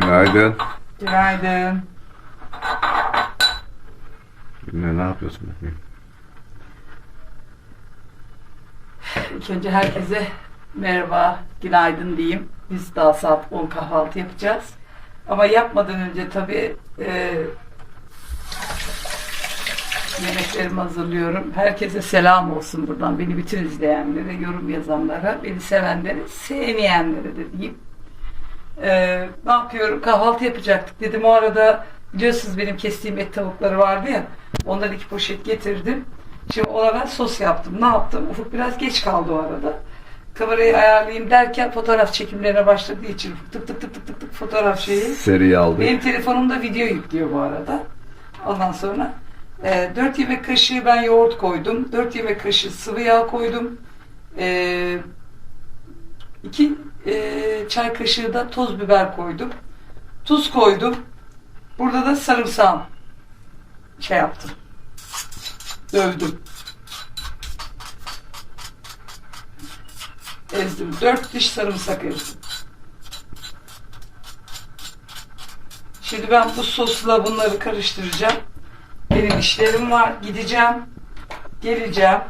Günaydın. Günaydın. Yine ne yapıyorsun bakayım? İlk önce herkese merhaba, günaydın diyeyim. Biz daha saat 10 kahvaltı yapacağız. Ama yapmadan önce tabii e, yemeklerimi hazırlıyorum. Herkese selam olsun buradan. Beni bütün izleyenlere, yorum yazanlara, beni sevenlere, sevmeyenlere de diyeyim. E, ne yapıyorum? Kahvaltı yapacaktık dedim. O arada biliyorsunuz benim kestiğim et tavukları vardı ya. Ondan iki poşet getirdim. Şimdi ona ben sos yaptım. Ne yaptım? Ufuk biraz geç kaldı o arada. Kamerayı ayarlayayım derken fotoğraf çekimlerine başladığı için tık tık tık tık tık tık fotoğraf şeyi. Seri aldık. Benim telefonumda video yüklüyor bu arada. Ondan sonra e, 4 yemek kaşığı ben yoğurt koydum. 4 yemek kaşığı sıvı yağ koydum. E, 2 e, çay kaşığı da toz biber koydum. Tuz koydum. Burada da sarımsağım şey yaptım. Dövdüm. Ezdim. 4 diş sarımsak ezdim. Şimdi ben bu sosla bunları karıştıracağım. Benim işlerim var. Gideceğim. Geleceğim.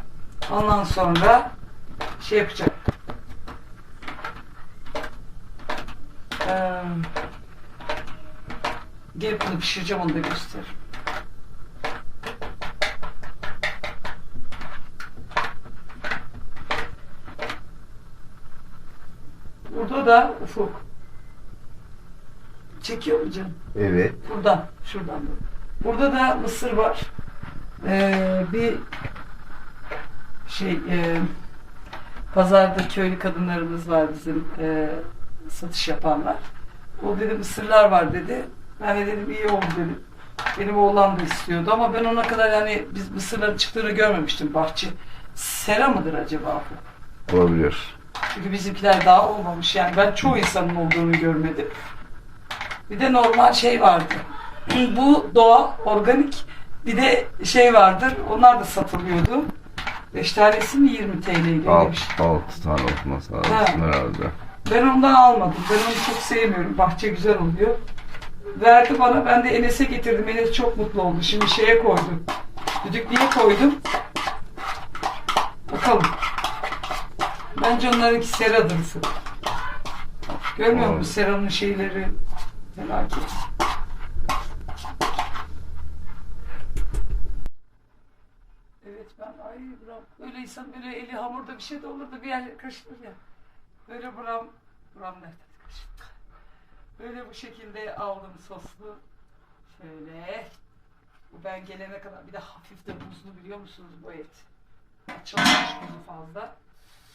Ondan sonra şey yapacağım. Ee, gelip bunu pişireceğim onu da gösteririm. Burada da ufuk. Çekiyor mu canım? Evet. Buradan, şuradan. da. Burada da mısır var. Ee, bir şey e, pazarda köylü kadınlarımız var bizim e, satış yapanlar. O dedi mısırlar var dedi. Ben de dedim iyi oldu dedim. Benim oğlan da istiyordu ama ben ona kadar yani biz mısırların çıktığını görmemiştim bahçe. Sera mıdır acaba bu? Olabilir. Çünkü bizimkiler daha olmamış yani ben çoğu insanın olduğunu görmedim. Bir de normal şey vardı. Bu doğa, organik. Bir de şey vardır. Onlar da satılıyordu. 5 tanesi mi 20 TL'ydi? Alt, öyle bir şey. altı tane olması lazım Ha. herhalde. Ben ondan almadım. Ben onu çok sevmiyorum. Bahçe güzel oluyor. Verdi bana. Ben de Enes'e getirdim. Enes çok mutlu oldu. Şimdi şeye koydum. Düdüklüye koydum. Bakalım. Bence onlarınki seradır. Görmüyor musun? Evet. Seranın şeyleri felaket. Evet ben ay buram böyle insan böyle eli hamurda bir şey de olur da bir yer kaşınır ya. Böyle buram buram nerede kaşınır. Böyle bu şekilde aldım soslu. Şöyle. Bu ben gelene kadar bir de hafif de buzlu biliyor musunuz bu et? Açılmış buzu fazla.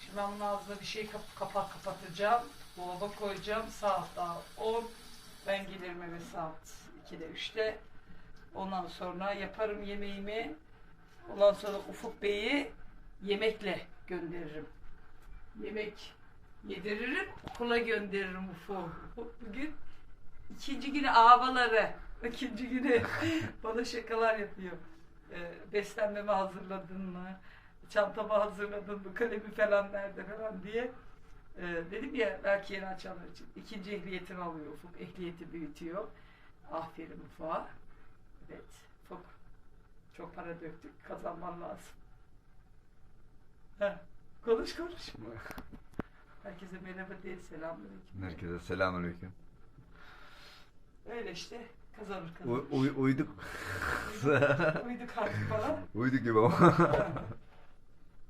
Şimdi ben bunun ağzına bir şey kap kapak kapatacağım. Dolaba koyacağım. Saat daha 10. Ben gelirim eve saat 2'de 3'te. Ondan sonra yaparım yemeğimi. Ondan sonra Ufuk Bey'i yemekle gönderirim. Yemek yediririm, okula gönderirim. Ufuk bugün ikinci günü avaları, ikinci günü bana şakalar yapıyor. Ee, beslenmemi hazırladın mı? Çantamı hazırladın mı? Kalemi falan nerede falan diye. Ee, dedim ya belki yeni açanlar için. ikinci ehliyetini alıyor Ufuk. Ehliyeti büyütüyor. Aferin Ufuk'a. Evet. Ufuk. Çok para döktük. Kazanman lazım. Ha, konuş konuş. Herkese merhaba diye selamünaleyküm. Herkese selamünaleyküm. Öyle işte kazanır kazanır. Uy, uy, uyduk. Uyduk artık falan. uyduk gibi ama.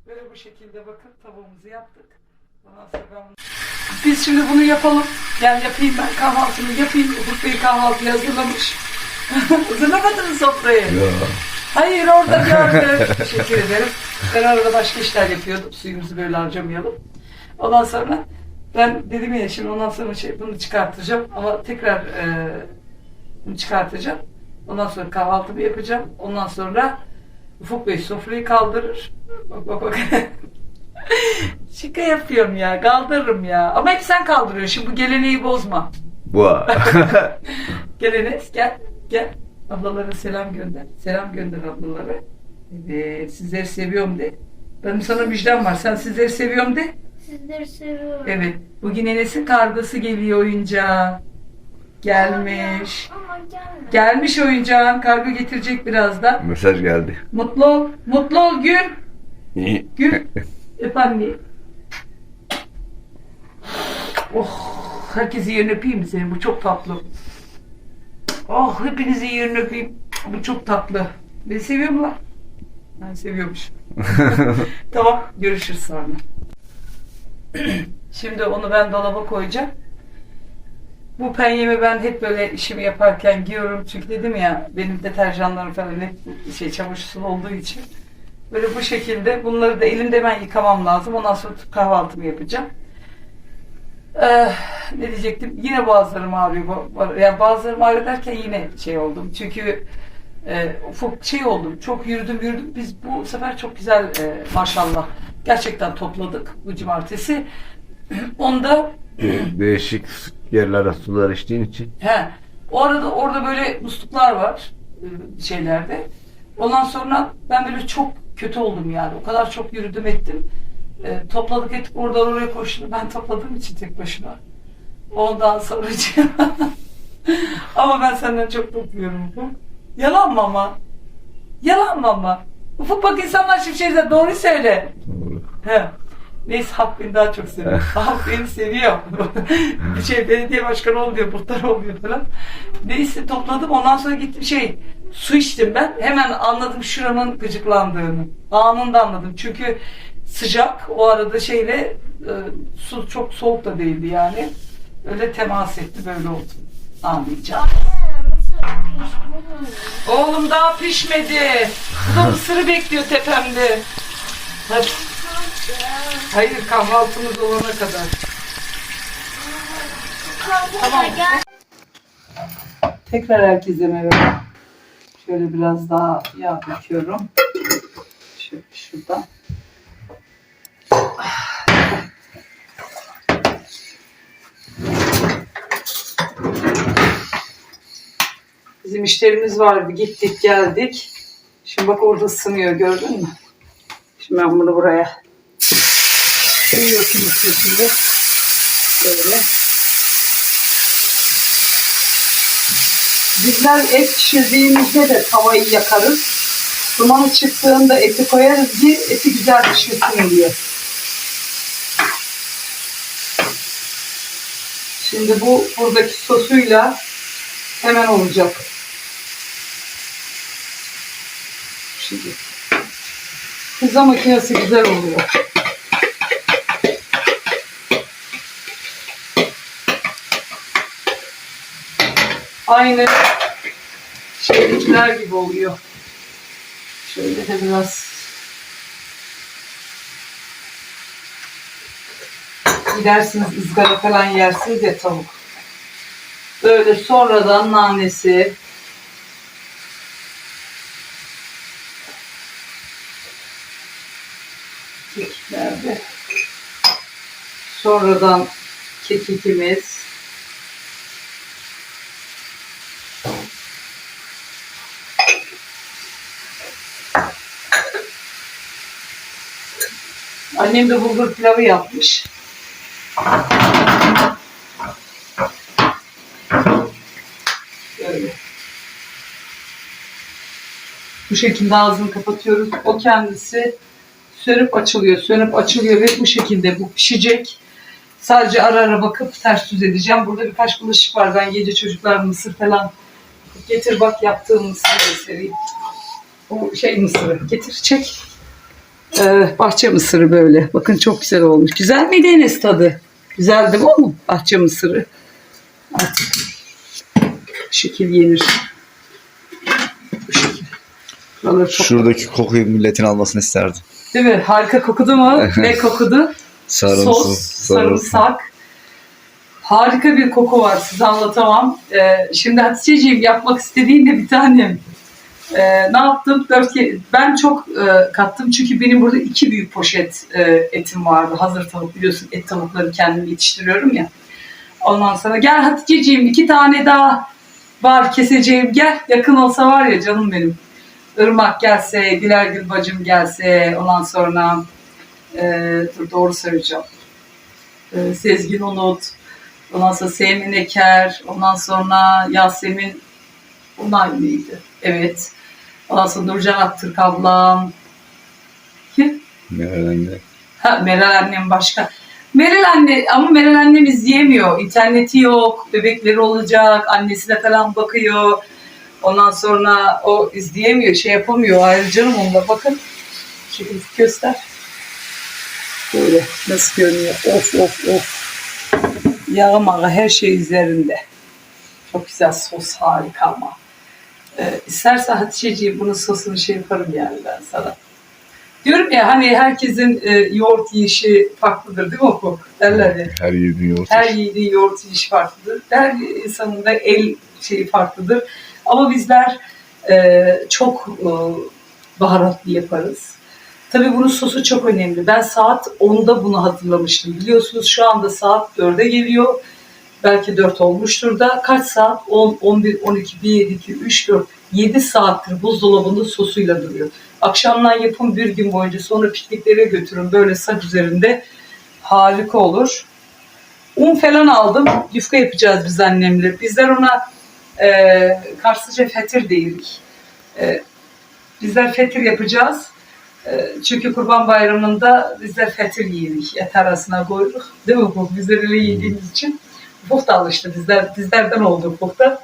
Böyle bu şekilde bakın tavuğumuzu yaptık. Ondan sonra ben bunu... Biz şimdi bunu yapalım. Gel yapayım ben kahvaltımı yapayım. Ufuk Bey kahvaltıyı hazırlamış. Hazırlamadınız sofrayı. ya. Hayır orada gördüm. Teşekkür ederim. Ben arada başka işler yapıyordum. Suyumuzu böyle harcamayalım. Ondan sonra ben dedim ya şimdi ondan sonra şey bunu çıkartacağım ama tekrar e, bunu çıkartacağım. Ondan sonra kahvaltımı yapacağım. Ondan sonra Ufuk Bey sofrayı kaldırır. Bak bak bak. Şaka yapıyorum ya. Kaldırırım ya. Ama hep sen kaldırıyorsun. Şimdi bu geleneği bozma. Bu. Gel Enes gel. Gel. Ablalara selam gönder. Selam gönder ablalara. Evet sizleri seviyorum de. Benim sana müjdem var. Sen sizleri seviyorum de. Sizleri seviyorum. Evet. Bugün Enes'in kargası geliyor oyuncağı. Gelmiş. Ama gelme. Gelmiş oyuncağın. Kargo getirecek birazdan. Mesaj geldi. Mutlu ol. Mutlu ol Gül. İyi. Gül. Öp anne. Oh. Herkesi yerini öpeyim mi senin? Bu çok tatlı. Oh hepinizi yerini öpeyim. Bu çok tatlı. Beni seviyor mu lan? Ben seviyormuş. tamam görüşürüz sonra. Şimdi onu ben dolaba koyacağım. Bu penyemi ben hep böyle işimi yaparken giyiyorum. Çünkü dedim ya benim deterjanlarım falan hep şey çamaşır sulu olduğu için. Böyle bu şekilde bunları da elimde hemen yıkamam lazım. Ondan sonra kahvaltımı yapacağım. Ee, ne diyecektim? Yine boğazlarım ağrıyor. Yani bazılarım ağrıyor derken yine şey oldum. Çünkü e, ufak şey oldum. Çok yürüdüm yürüdüm. Biz bu sefer çok güzel e, maşallah gerçekten topladık bu cumartesi. Onda Değişik yerlere sular içtiğin için. He. O arada orada böyle musluklar var e, şeylerde. Ondan sonra ben böyle çok kötü oldum yani. O kadar çok yürüdüm ettim. E, topladık ettik oradan oraya koştum. Ben topladığım için tek başıma. Ondan sonra ama ben senden çok Ufuk. Yalan mı ama? Yalan mı ama? Ufuk bak insanlar şimdi şeyler doğru söyle. Doğru. He. Neyse halk beni daha çok seviyor. halk beni seviyor. bir şey belediye başkanı oluyor, muhtar oluyor falan. Neyse topladım ondan sonra gittim şey su içtim ben. Hemen anladım şuramın gıcıklandığını. Anında anladım. Çünkü sıcak o arada şeyle e, su çok soğuk da değildi yani. Öyle temas etti böyle oldu. Anlayacağım. Oğlum daha pişmedi. Bu da mısırı bekliyor tepemde. Hadi. Hayır kahvaltımız olana kadar. Tamam. Tekrar herkese merhaba. Şöyle biraz daha yağ döküyorum. Şöyle şuradan. Bizim işlerimiz vardı. Gittik geldik. Şimdi bak orada ısınıyor gördün mü? Şimdi ben bunu buraya koyuyorum şimdi. Böyle. Bizler et pişirdiğimizde de tavayı yakarız. Dumanı çıktığında eti koyarız ki eti güzel pişirsin diye. Şimdi bu buradaki sosuyla hemen olacak. Şimdi pizza makinesi güzel oluyor. Aynı şeydekiler gibi oluyor. Şöyle de biraz gidersiniz ızgara falan yersiniz ya tavuk. Böyle sonradan nanesi sonradan kekikimiz Annem de bulgur pilavı yapmış. Böyle. Bu şekilde ağzını kapatıyoruz. O kendisi sönüp açılıyor, sönüp açılıyor ve bu şekilde bu pişecek. Sadece ara ara bakıp ters düz edeceğim. Burada birkaç bulaşık var. Ben gece çocuklar mısır falan getir bak yaptığım mısırı göstereyim. O şey mısırı getir çek. Ee, bahçe mısırı böyle. Bakın çok güzel olmuş. Güzel miydi Enes tadı? Güzel değil mi oğlum? Bahçe mısırı. Artık şekil yenir. Şekil. Şuradaki kokuyu milletin almasını isterdim. Değil mi? Harika kokudu mu? ne kokudu? Sarımsı, Sos, sarımsak. Harika bir koku var. Size anlatamam. Ee, şimdi Hatice'ciğim yapmak istediğin de bir tanem. Ee, ne yaptım? Dört ben çok e, kattım çünkü benim burada iki büyük poşet e, etim vardı. Hazır tavuk biliyorsun et tavukları kendim yetiştiriyorum ya. Ondan sonra gel Hatice'ciğim iki tane daha var keseceğim. Gel yakın olsa var ya canım benim. Irmak gelse, Gülergül bacım gelse ondan sonra e, dur doğru söyleyeceğim. E, Sezgin Unut Ondan sonra Semin Eker, ondan sonra Yasemin, bunlar mıydı? Evet. Ondan sonra Nurcan Aktürk ablam. Kim? Herhalde. Ha, Meral annem başka. Meral anne ama Meral annem izleyemiyor. İnterneti yok. Bebekleri olacak. Annesine falan bakıyor. Ondan sonra o izleyemiyor. Şey yapamıyor. Canım onunla bakın. Şöyle göster. Böyle nasıl görünüyor. Of of of. Yağı mağı her şey üzerinde. Çok güzel sos harika ama. Ee, istersen Hatice'ciğim bunun sosunu şey yaparım yani ben sana. Diyorum ya hani herkesin e, yoğurt yiyişi farklıdır değil mi Ufuk? Derler ya. Her yediğin yoğurt. Her yiğidin yoğurt yiyişi farklıdır. Her insanın da el şeyi farklıdır. Ama bizler e, çok e, baharatlı yaparız. Tabii bunun sosu çok önemli. Ben saat 10'da bunu hazırlamıştım. Biliyorsunuz şu anda saat 4'e geliyor. Belki 4 olmuştur da. Kaç saat? 10, 11, 12, 1, 2, 3, 4, 7 saattir buzdolabında sosuyla duruyor. Akşamdan yapın bir gün boyunca sonra pikniklere götürün böyle saç üzerinde. Harika olur. Un falan aldım. Yufka yapacağız biz annemle. Bizler ona e, Karslıca fetir değilik. E, bizler fetir yapacağız. E, çünkü Kurban Bayramı'nda bizler fetir yiyedik. Et arasına koyduk. Değil mi bu? Bizler öyle yediğimiz için. Da alıştı. Bizler, bizlerden oldu da.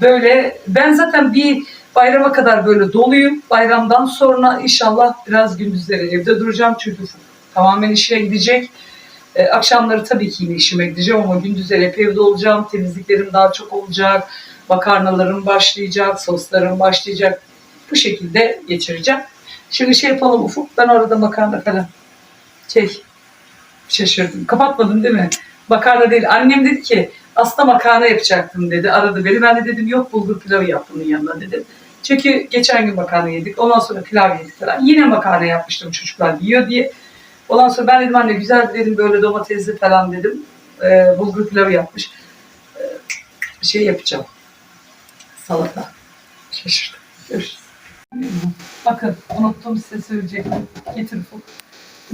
Böyle ben zaten bir bayrama kadar böyle doluyum. Bayramdan sonra inşallah biraz gündüzleri evde duracağım. Çünkü tamamen işe gidecek. E, akşamları tabii ki yine işime gideceğim ama gündüzleri hep evde olacağım. Temizliklerim daha çok olacak. Makarnalarım başlayacak, soslarım başlayacak. Bu şekilde geçireceğim. Şimdi şey yapalım Ufuk. Ben orada makarna falan şey şaşırdım. Kapatmadım değil mi? Makarna değil. Annem dedi ki aslında makarna yapacaktım dedi. Aradı beni. Ben de dedim yok bulgur pilavı yap bunun yanına dedim. Çünkü geçen gün makarna yedik. Ondan sonra pilav yedik falan. Yine makarna yapmıştım çocuklar yiyor diye. Ondan sonra ben dedim anne güzel dedim böyle domatesli falan dedim. Ee, bulgur pilavı yapmış. Ee, şey yapacağım. Salata. Şaşırdım. Görüşürüz. Bakın unuttum size söyleyecektim. Getir bu.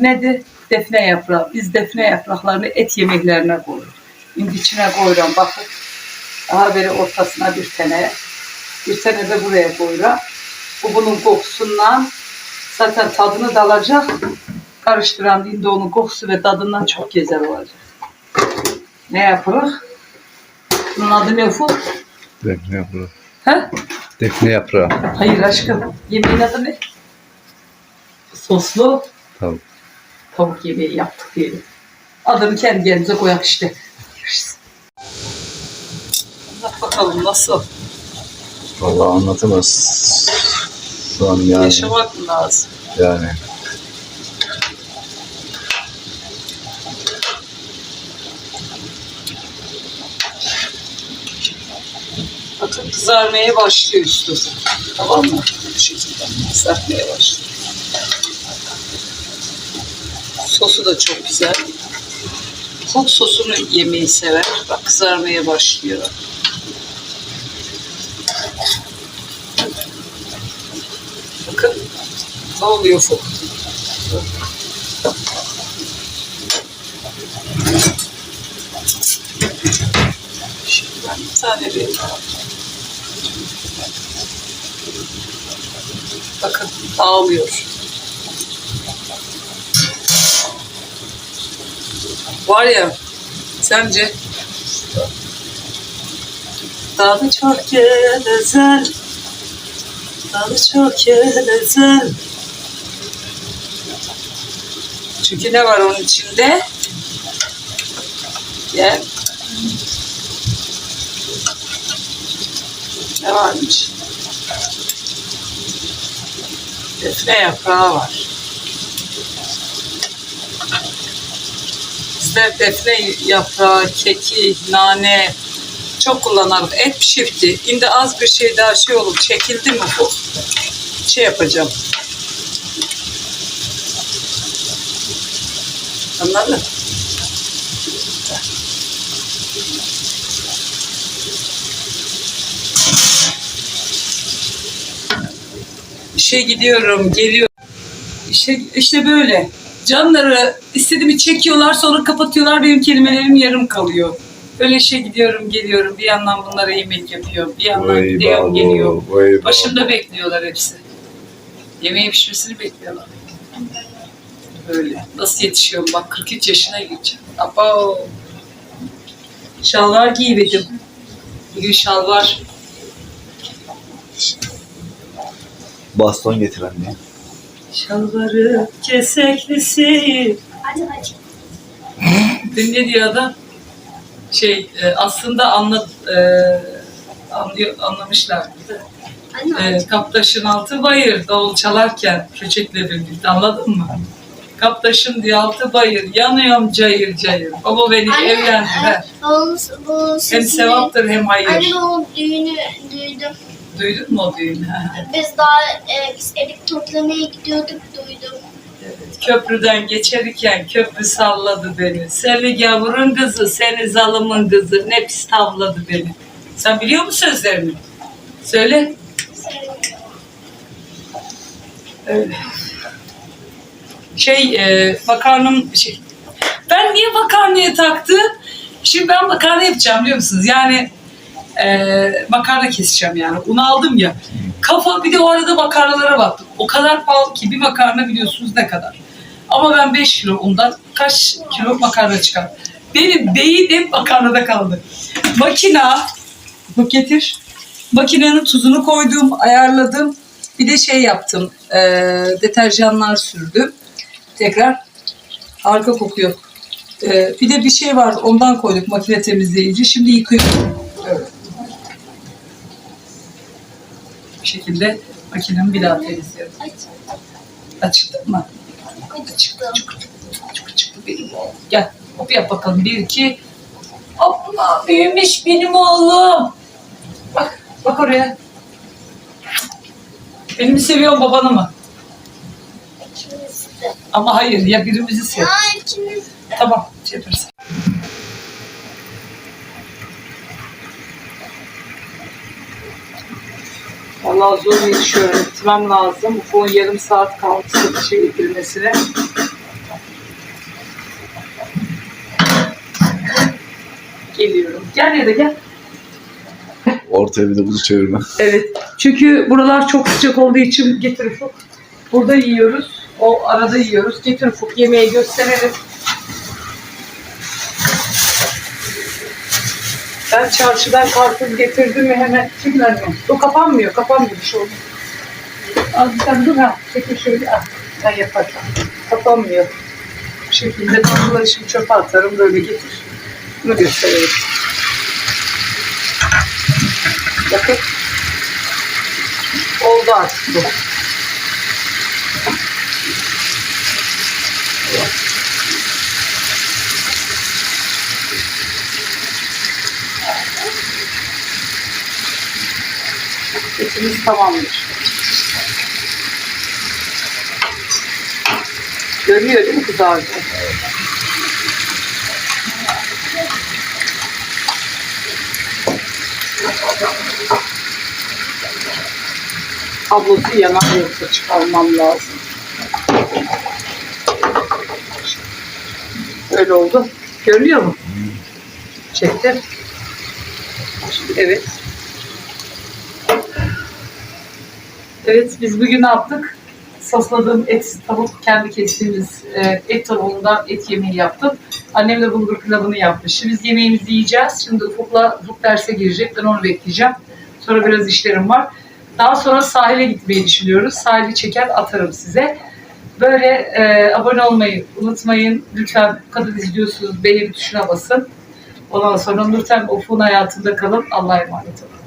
Nedir? Defne yaprağı. Biz defne yapraklarını et yemeklerine koyuyoruz. Şimdi içine koyuyorum bakın. Daha böyle ortasına bir tane. Bir tane de buraya koyuyorum. Bu bunun kokusundan zaten tadını da alacak. Karıştıran dinde onun kokusu ve tadından çok güzel olacak. Ne yapılır? Bunun adı ne Ufuk? Defne yaprağı. Ha? Defne yaprağı. Hayır aşkım. Yemeğin adı ne? Soslu Tamam. tavuk yemeği yaptık diyelim. Adını kendi kendimize koyak işte. Bak bakalım nasıl Vallahi anlatamaz. Şu an yani. yaşamak lazım? Yani. Bakın kızarmaya başlıyor üstü. Tamam mı? Bu şekilde kızarmaya başlıyor. Sosu da çok güzel. Çok sosunu yemeyi sever. Bak kızarmaya başlıyor. Bakın ne oluyor bu? Şimdi ben bir tane bir Bakın dağılıyor. Var ya sence Tadı çok güzel Tadı çok güzel Çünkü ne var onun içinde? Gel. Ne varmış? Defne yaprağı var. Bizler defne yaprağı, keki, nane çok kullanırız. Et pişirdi. Şimdi az bir şey daha şey olur. Çekildi mi bu? Şey yapacağım. Anladın? İşe gidiyorum, geliyorum. İşte, işte böyle. Canları istediğimi çekiyorlar sonra kapatıyorlar benim kelimelerim yarım kalıyor. Böyle işe gidiyorum geliyorum. Bir yandan bunlara yemek yapıyorum. Bir yandan Vay gidiyorum babo, geliyorum. vay babo. Başımda bekliyorlar hepsi. Yemeğin pişmesini bekliyorlar. Böyle. Nasıl yetişiyorum bak 43 yaşına gireceğim. Abo. Şalvar giymedim. Bugün şalvar. Baston getir anne. Şalvarı keseklisi. Hadi hadi. Dün ne diyor adam? Şey e, aslında anla, e, anlıyor, anlamışlar. E, Kaptaşın altı bayır davul çalarken çöçekle birlikte anladın mı? Kaptaşın diye altı bayır yanıyorum cayır cayır. Baba beni Anne, evlendiler. e, babamın bu Hem sevaptır hem hayır. Anne o düğünü duydum. Duydun mu o düğünü? Biz daha e, biz erik toplamaya gidiyorduk duydum. Köprüden geçerken köprü salladı beni. Seni gavurun kızı, seni zalımın kızı. Ne pis tavladı beni. Sen biliyor musun sözlerini? Söyle. Öyle. Şey, e, makarnam şey. Ben niye makarnaya taktım? Şimdi ben makarna yapacağım biliyor musunuz? Yani e, makarna keseceğim yani. Un aldım ya. Kafa bir de o arada makarnalara baktım. O kadar pahalı ki bir makarna biliyorsunuz ne kadar. Ama ben 5 kilo undan kaç kilo makarna çıkar. Benim beyin hep makarnada kaldı. Makina, bak getir. Makinenin tuzunu koydum, ayarladım. Bir de şey yaptım, e, deterjanlar sürdüm. Tekrar harika kokuyor. E, bir de bir şey var, ondan koyduk makine temizleyici. Şimdi yıkıyorum. Evet. Bu şekilde makinemi bir daha temizliyorum. Aç. Açıktı mı? Acıktım. Çok çıktı benim oğlum. Gel, hop yap bakalım. Bir, iki. Hoppa, büyümüş benim oğlum. Bak, bak oraya. Beni mi seviyorsun babanı mı? İkimiz de. Ama hayır, ya birimizi sev. Ya ikimiz de. Tamam, şey yaparız. Vallahi zor yetişiyorum. Bitirmem lazım. Ufuk'un yarım saat kaldı satışa getirilmesine. Geliyorum. Gel ya da gel. Ortaya bir de bunu çevirme. Evet. Çünkü buralar çok sıcak olduğu için getir Ufuk. Burada yiyoruz. O arada yiyoruz. Getir Ufuk yemeği gösterelim. Ben çarşıdan karpuz getirdim mi hemen çekil anne. O kapanmıyor. Kapanmıyor bir şey oldu. Al sen dur ha. Çekil şöyle al. Ben yaparım. Kapanmıyor. Bu şekilde bunları şimdi çöpe atarım. Böyle getir. Bunu gösterelim. Bakın. Oldu artık bu. Etimiz tamamdır. Görüyor değil mi kızardı? Kablosu yanar yoksa çıkarmam lazım. Öyle oldu. Görünüyor mu? Çektim. Evet. Evet biz bugün ne yaptık? Sosladığım et tavuk kendi kestiğimiz e, et tavuğundan et yemeği yaptım. Annem de bulgur pilavını yapmış. Biz yemeğimizi yiyeceğiz. Şimdi Ufuk'la Ufuk derse girecek. Ben onu bekleyeceğim. Sonra biraz işlerim var. Daha sonra sahile gitmeyi düşünüyoruz. Sahili çeker atarım size. Böyle e, abone olmayı unutmayın. Lütfen bu kadar izliyorsunuz. Beğeni tuşuna basın. Ondan sonra Nurten Ufuk'un hayatında kalın. Allah'a emanet olun.